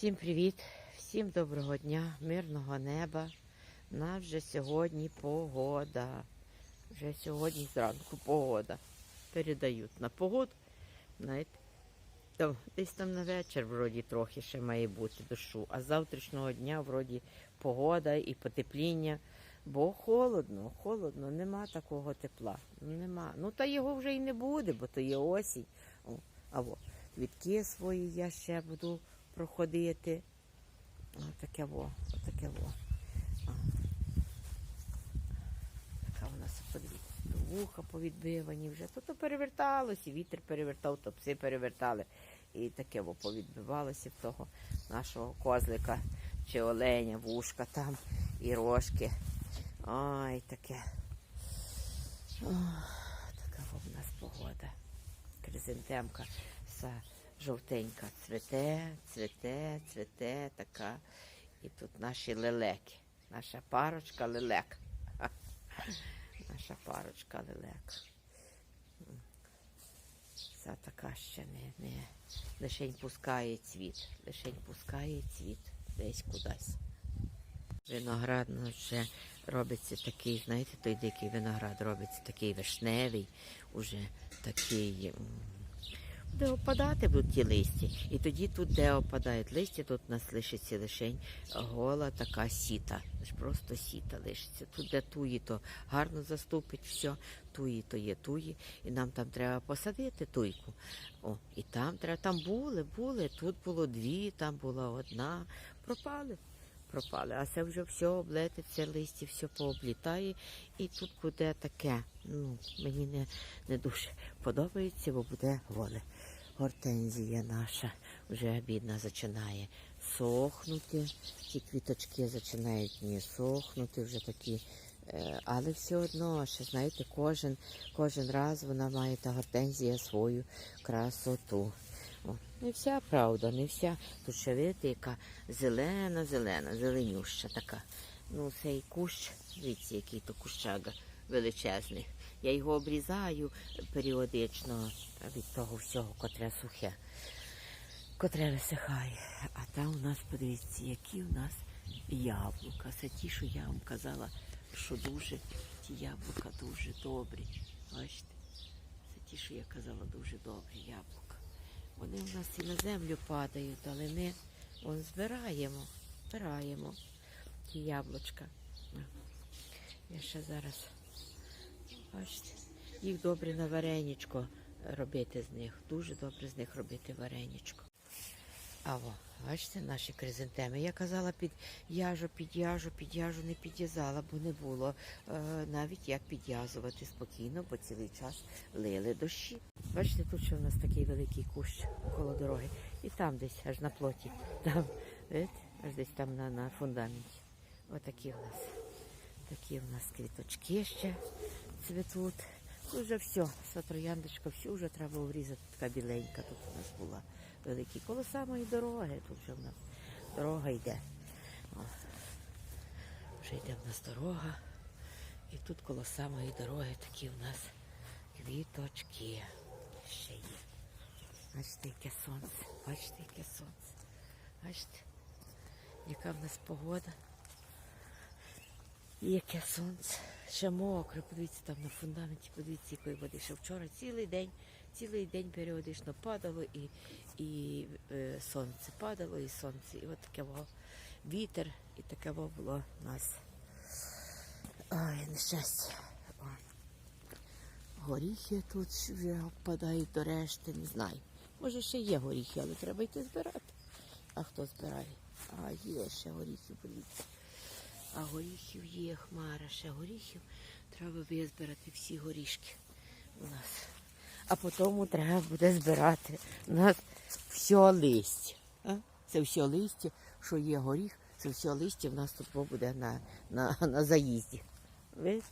Всім привіт, всім доброго дня, мирного неба. У вже сьогодні погода. Вже сьогодні зранку погода. Передають на погоду. Знаєте, там, десь там на вечір вроді трохи ще має бути дощу, а з завтрашнього дня вроді погода і потепління. Бо холодно, холодно, нема такого тепла. Нема. Ну та його вже і не буде, бо то є осінь. О, а во, квітки свої я ще буду проходити. Отаке во, отаке во. А. Така у нас подивіться, вуха повідбивані вже. То то переверталось, і вітер перевертав, то пси перевертали. І таке во повідбивалося в того нашого козлика чи оленя, вушка там і рожки. Ой, таке. Ох, така в нас погода. Кризантемка вся жовтенька цвете, цвете, цвете така. І тут наші лелеки. Наша парочка лелек. Наша парочка лелек. Вся така ще не, не лишень пускає цвіт. Лишень пускає цвіт десь кудись. Виноград ну, вже робиться такий, знаєте, той дикий виноград робиться такий вишневий, уже такий. Де опадати будуть ті листі. І тоді тут, де опадають листя, тут у нас лишиться лишень гола така сіта. Просто сіта лишиться. Тут, де туї, то гарно заступить все, туї, то є туї. І нам там треба посадити туйку. О, і там треба, там були, були. Тут було дві, там була одна. Пропали пропали. А це вже все облетиться, листя все пооблітає. І тут буде таке. Ну, мені не, не дуже подобається, бо буде воле. Гортензія наша вже бідна починає сохнути. Ті квіточки починають не сохнути, вже такі. е, Але все одно, ще знаєте, кожен, кожен раз вона має та гортензія свою красоту. О, не вся правда, не вся. Тут ще видите, яка зелена, зелена, зеленюща така. Ну, цей кущ, дивіться, який то кущага величезний. Я його обрізаю періодично від того всього, котре сухе, котре висихає. А там у нас, подивіться, які у нас яблука. Це ті, що я вам казала, що дуже ті яблука дуже добрі. Бачите? Це ті, що я казала, дуже добрі яблука. Вони в нас і на землю падають, але ми он, збираємо, збираємо ті яблучка. Я ще зараз, бачите, їх добре на вареничко робити з них. Дуже добре з них робити вареничко. А во, бачите, наші кризантеми. Я казала під яжу, під яжу, під яжу не підв'язала, бо не було е, навіть як підв'язувати спокійно, бо цілий час лили дощі. Бачите, тут ще у нас такий великий кущ коло дороги. І там десь аж на плоті. Там, видите, аж десь там на, на фундаменті. Отакі у нас. Такі у нас квіточки ще цвітуть. Тут вже все, вся трояндочка, всю вже треба врізати. Така біленька тут у нас була. Великі. Коло самої дороги. Тут вже в нас дорога йде. О, вже йде в нас дорога. І тут коло самої дороги такі в нас квіточки ще є. Бачите, яке сонце. Бачите, яке сонце. Бачите, яка в нас погода. Яке сонце. Ще мокре, подивіться там на фундаменті, подивіться, якої води. Ще вчора цілий день, цілий день періодично падало і, і е, сонце падало, і сонце. І от таке во вітер, і таке було у нас. Ой, нещастя. Горіхи тут вже впадають до решти, не знаю. Може ще є горіхи, але треба йти збирати. А хто збирає? А є ще горіхи, подивіться. А горіхів є хмара, ще горіхів. Треба визбирати всі горішки у нас. А потім треба буде збирати у нас все листя. Це все листя, що є горіх, це все листя в нас тут буде на, на, на заїзді. Видите?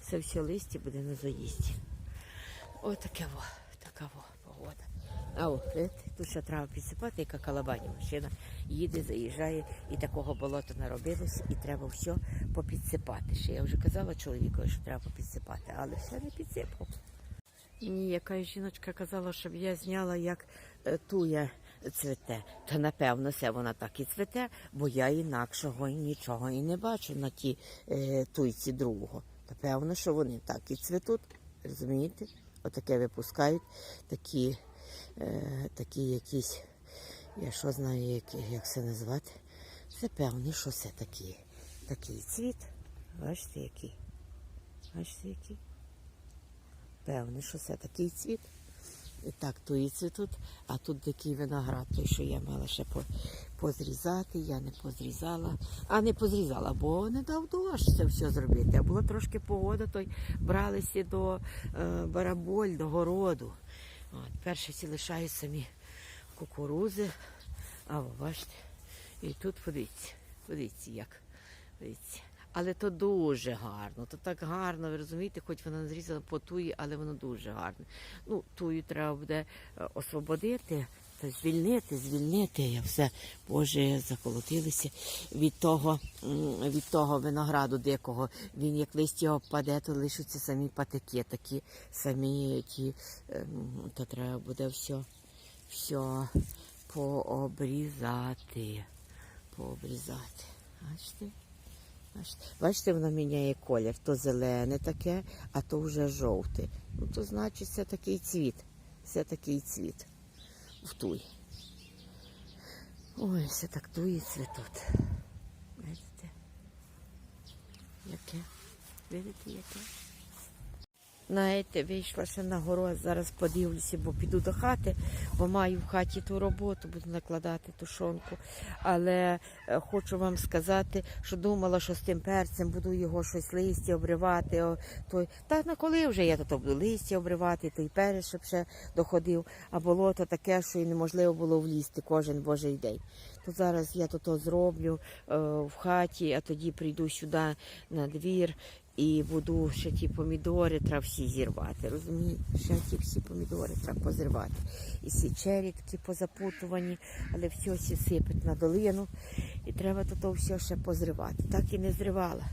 Це все листя буде на заїзді. Ось таке во, така во. А о, видите, тут ще треба підсипати, яка калабані машина їде, заїжджає, і такого болота наробилось, і треба все попідсипати. Ще я вже казала чоловікові, що треба попідсипати, але все не підсипав. Ні, якась жіночка казала, щоб я зняла, як е, тує цвете, то напевно це вона так і цвете, бо я інакшого нічого і не бачу на ті е, туйці другого. Та певно, що вони так і цвітуть, розумієте? Отаке випускають, такі, е, такі якісь, я що знаю, як, як це назвати. Це певне, що це такий, такий цвіт. Бачите, який? Бачите, який? Певне, що це такий цвіт. І так туїться тут, а тут такий виноград, той, що я мала ще по, позрізати, я не позрізала. А не позрізала, бо не дав дощ це все зробити. А було трошки погода, то й бралися до е, бараболь, до городу. От, перше ці лишають самі кукурузи. А ви бачите, і тут подивіться, подивіться як. Подивіться. Але то дуже гарно, то так гарно, ви розумієте, хоч вона зрізала по туї, але воно дуже гарне. Ну, тую треба буде е, освободити та звільнити, звільнити. Я все, Боже, заколотилися від того, від того винограду дикого. Він як листя опаде, то лишаться самі патики, такі самі ті, ем, то треба буде все, все пообрізати. Пообрізати. Бачите? Бачите, Бачите, воно міняє колір. То зелене таке, а то вже жовте. Ну, то значить, це такий цвіт. Це такий цвіт. В туй. Ой, все так туї цвітуть. Бачите? Яке? Видите, яке? Знаєте, вийшла ще на город, зараз подивлюся, бо піду до хати, бо маю в хаті ту роботу, буду накладати тушонку. Але е, хочу вам сказати, що думала, що з тим перцем буду його щось листя обривати. О, той. Та на коли вже я то буду листя обривати, той перець, щоб ще доходив. А болото таке, що і неможливо було влізти кожен божий день. То зараз я то, то зроблю е, в хаті, а тоді прийду сюди на двір і буду ще ті помідори треба всі зірвати. Розумієте? Ще ті всі помідори треба позривати. І всі чері позапутувані, але все всі сипить на долину. І треба то, все ще позривати. Так і не зривала.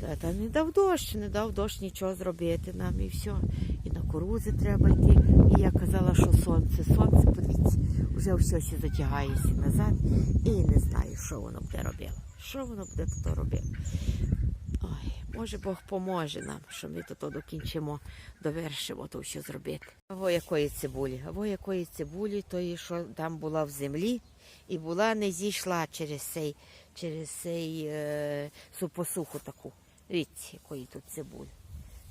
Та, та не дав дощ, не дав дощ нічого зробити нам і все. І на курузи треба йти. І я казала, що сонце, сонце, подивіться, вже все ще затягається назад. І не знаю, що воно буде робило. Що воно буде то робило. Може Бог поможе нам, що ми то докінчимо, довершимо то все зробити. Або якої цибулі, або якої цибулі, тої, що там була в землі, і була не зійшла через цей, через цей е, супосуху таку. Дивіться, якої тут цибулі.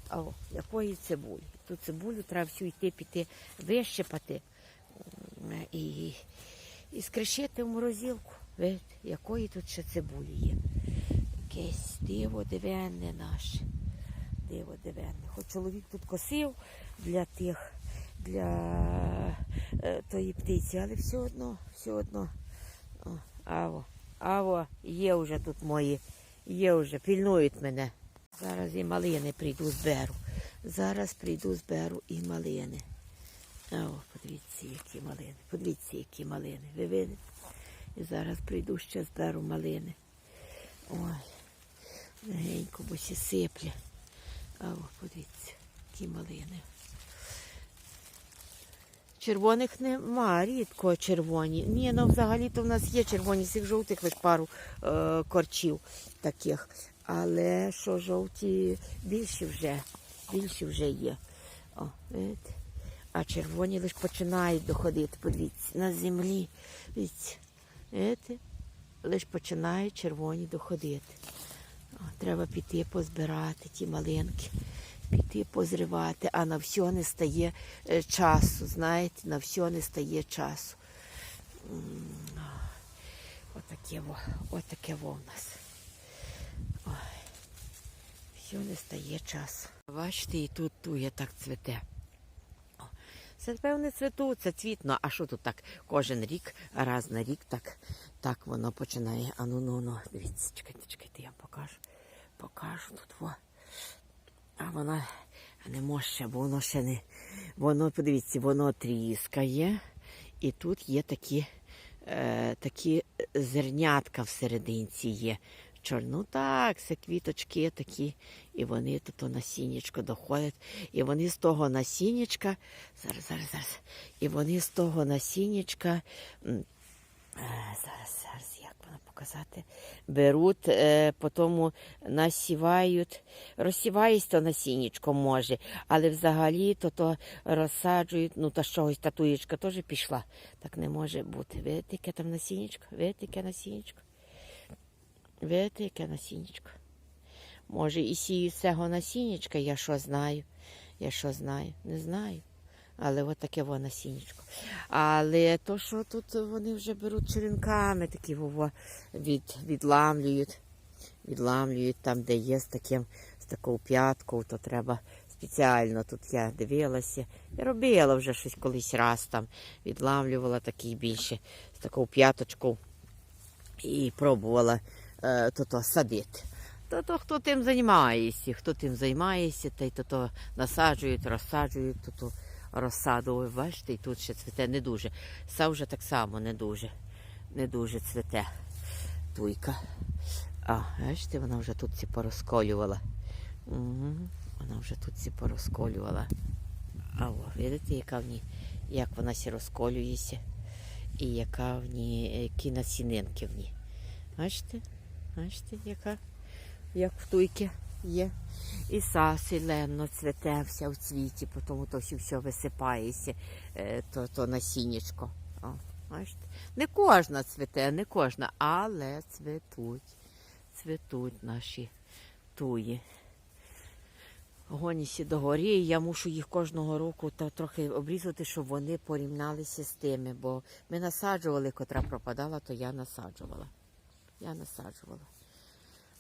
Або якої цибулі. Ту цибулю треба всю йти піти вищипати і, і скришити в морозилку. Видите, якої тут ще цибулі є якесь диво дивенне наше. Диво дивенне. Хоч чоловік тут косив для тих, для е, тої птиці, але все одно, все одно. О, аво, аво, є вже тут мої, є вже, пільнують мене. Зараз і малини прийду зберу. Зараз прийду зберу і малини. О, подивіться, які малини. Подивіться, які малини. Ви видите? І зараз прийду ще зберу малини. Ой. Легенько, бо ще сипле. А о, подивіться, які малини. Червоних нема, рідко червоні. Ні, ну взагалі-то в нас є червоні, цих жовтих лише пару е, корчів таких. Але що жовті більші вже, більші вже є. О? А червоні лише починають доходити, подивіться, на землі. Видите? Лише починають червоні доходити. Треба піти позбирати ті малинки, піти позривати, а на все не стає е, часу. Знаєте, на все не стає часу. Отаке во, отаке во в нас. Все не стає часу. Бачите, і тут тує так цвете. Це певне цвету, це цвітно. А що тут так кожен рік, раз на рік так, так воно починає. А ну ну ну, дивіться, чекайте, чекайте, я покажу. Покажу тут. Во. А вона не може, бо воно ще не. Воно, подивіться, воно тріскає. І тут є такі, е, такі зернятка всерединці є. Ну так, це квіточки такі, і вони тут насіннячко доходять. І вони з того насіннячка, зараз, зараз, зараз. І вони з того насіннячка. Зараз, зараз, як воно показати? Беруть, е, потім насівають, розсівають то насіннячко може, але взагалі то, то розсаджують, ну та чогось татуєчка теж пішла. Так не може бути. Видите, яке там насіннячко? Видите, яке насіннячко? Видите, яке насіннячко? Може, і сіють цього насіннячка, я що знаю. Я що знаю? Не знаю. Але от таке воно насіннячко. Але то, що тут вони вже беруть черенками, такі вово, від, відламлюють, відламлюють там, де є з таким, з такою п'яткою, то треба спеціально. Тут я дивилася. Я робила вже щось колись раз там, відламлювала такий більше, з такою п'яточкою і пробувала е, то, то садити. То, то хто тим займається, хто тим займається, та й то, то насаджують, розсаджують, то, то розсаду. Бачите, і тут ще цвіте не дуже. Са вже так само не дуже, не дуже цвіте туйка. А, бачите, вона вже тут ці порозколювала. Угу. Вона вже тут ці порозколювала. А о, видите, яка в ній, як вона сі розколюється і яка в ній, які насінинки в ній. Бачите? Бачите, яка, як в туйки є. І ленно цвете вся в цвіті, тому то все, висипається, е, то, то насіннячко. О? Не кожна цвете, не кожна, але цвітуть. Цвітуть наші туї. Гонісі догорі, і я мушу їх кожного року та трохи обрізати, щоб вони порівнялися з тими, бо ми насаджували, котра пропадала, то я насаджувала. Я насаджувала.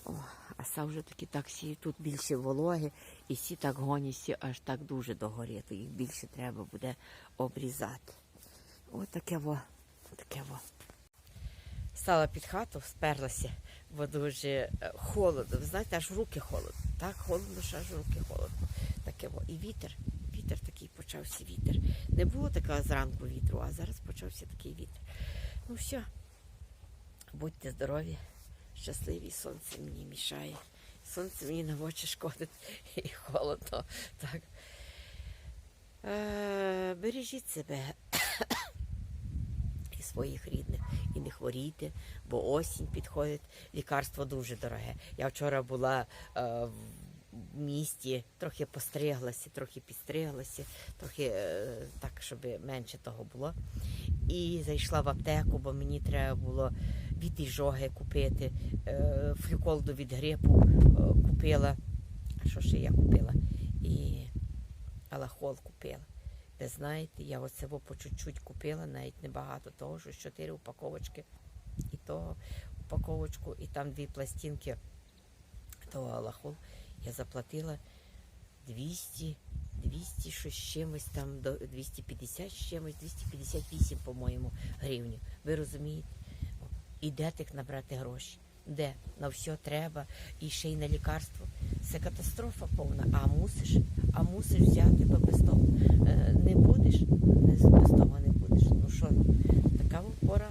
О, а са вже такі так сі тут більше вологи, і всі так гонісі аж так дуже догорі, то їх більше треба буде обрізати. Ось таке во, таке во. Стала під хату, сперлася, бо дуже е, холодно. Ви знаєте, аж руки холодно. Так холодно, що аж руки холодно. Таке во. І вітер. Вітер такий почався вітер. Не було такого зранку вітру, а зараз почався такий вітер. Ну все, будьте здорові, щасливі, сонце мені мішає. Сонце мені на очі шкодить і холодно. Так. Е, бережіть себе і своїх рідних, і не хворійте, бо осінь підходить. Лікарство дуже дороге. Я вчора була е, в місті, трохи постриглася, трохи підстриглася, трохи е, так, щоб менше того було. І зайшла в аптеку, бо мені треба було від іжоги купити, е, флюколду від грипу е, купила. Що ще я купила? І алахол купила. Ви знаєте, я оце по чуть-чуть купила, навіть небагато того, що чотири упаковочки і того упаковочку, і там дві пластинки того алахол. Я заплатила 200, 200 щось чимось там, до 250 з чимось, 258, по-моєму, гривнів. Ви розумієте? І де тих набрати гроші? Де? На все треба, і ще й на лікарство. Це катастрофа повна. А мусиш, а мусиш взяти, бо без того е, не будеш, без того не будеш. Ну що, така пора.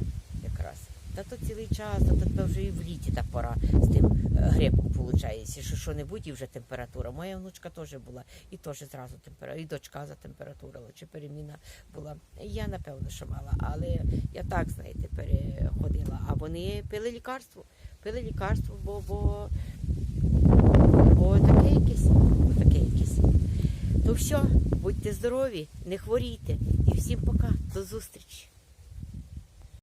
Та то цілий час, та то вже і в літі та пора з тим е, грипом виходить. Що що-небудь і вже температура. Моя внучка теж була, і теж зразу температура, і дочка затемпературила, чи переміна була. Я напевно, що мала, але я так, знаєте, переходила. А вони пили лікарство. Пили лікарство, бо, бо, бо таке якесь, бо таке якесь. То все, будьте здорові, не хворійте. І всім пока, до зустрічі.